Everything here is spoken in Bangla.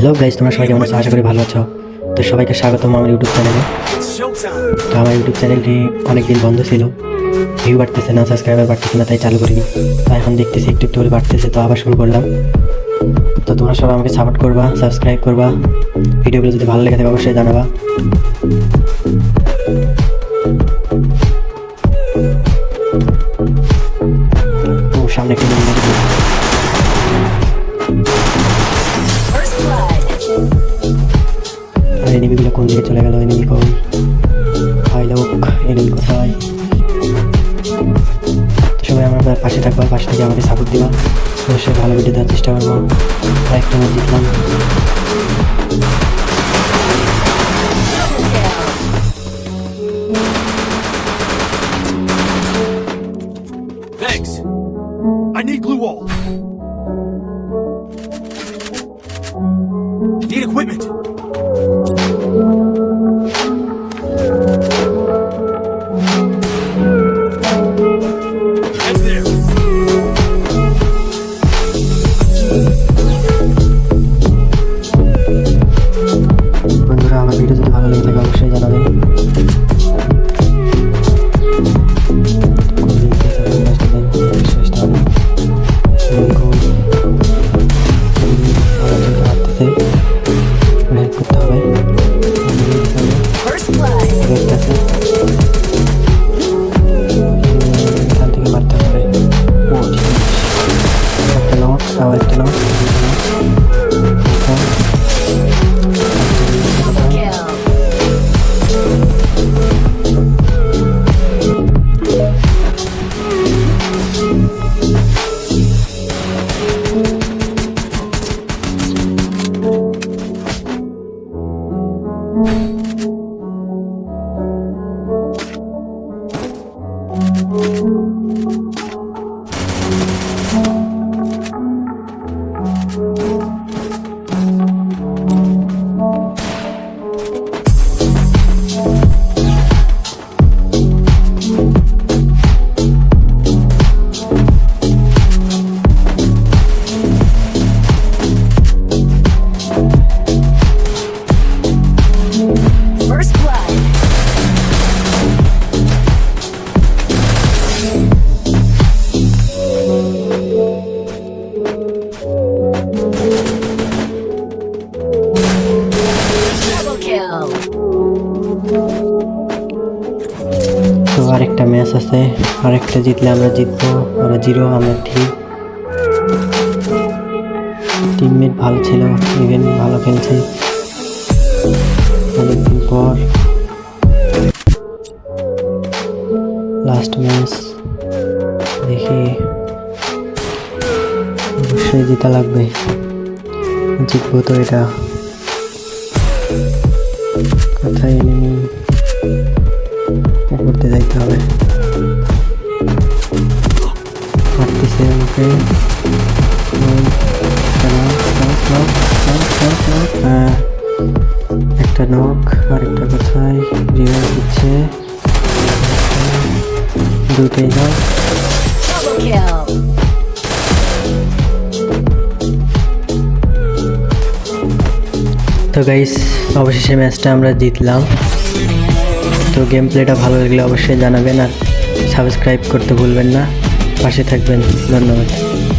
হ্যালো গাইজ তোমরা সবাই কেমন আছো? আশা করি ভালো আছো। তো সবাইকে স্বাগতম আমার ইউটিউব চ্যানেলে তো আমার ইউটিউব চ্যানেলটি অনেকদিন বন্ধ ছিল। ভিউ বাড়তেছে না সাবস্ক্রাইবার বাড়তেছে না, তাই চালু করিনি। তো এখন দেখতেছি একটু একটু বাড়তেছে, তো আবার শুরু করলাম। তো তোমরা সবাই আমাকে সাপোর্ট করবা সাবস্ক্রাইব করবা। ভিডিওগুলো যদি ভালো লেগে থাকে, অবশ্যই জানাবা। এনিমিগুলো কোন দিকে চলে গেল এনিমি কোন হাই লোক এনিমি কোথায় সবাই আমার পাশে থাকবা, পাশে থেকে আমাকে সাপোর্ট দিবা অবশ্যই ভালো ভিডিও দেওয়ার চেষ্টা করব একটা ম্যাচ জিতলাম. I need glue wall. Need equipment. Bye. Música আরেকটা ম্যাচ আছে, আরেকটা জিতলে আমরা জিতবো আমরা জিরো, আমরা ঠিক টিমমেট ভালো ছিল ইভেন ভালো খেলছে। অনেকদিন পর। লাস্ট ম্যাচ দেখি। অবশ্যই জেতা লাগবে। জিতবো তো এটা। কোথায় যাইতে হবে মারতেছে আমাকে ওই, একটা knock, knock, knock, knock, knock, knock। হ্যাঁ, একটা নক আর একটা কোথায় রিভার দিচ্ছে দুটোই নক Double kill. তো গাইস অবশেষে ম্যাচটা আমরা জিতলাম তো গেম প্লেটা ভালো লাগলে অবশ্যই জানাবেন আর সাবস্ক্রাইব করতে ভুলবেন না। পাশে থাকবেন। ধন্যবাদ।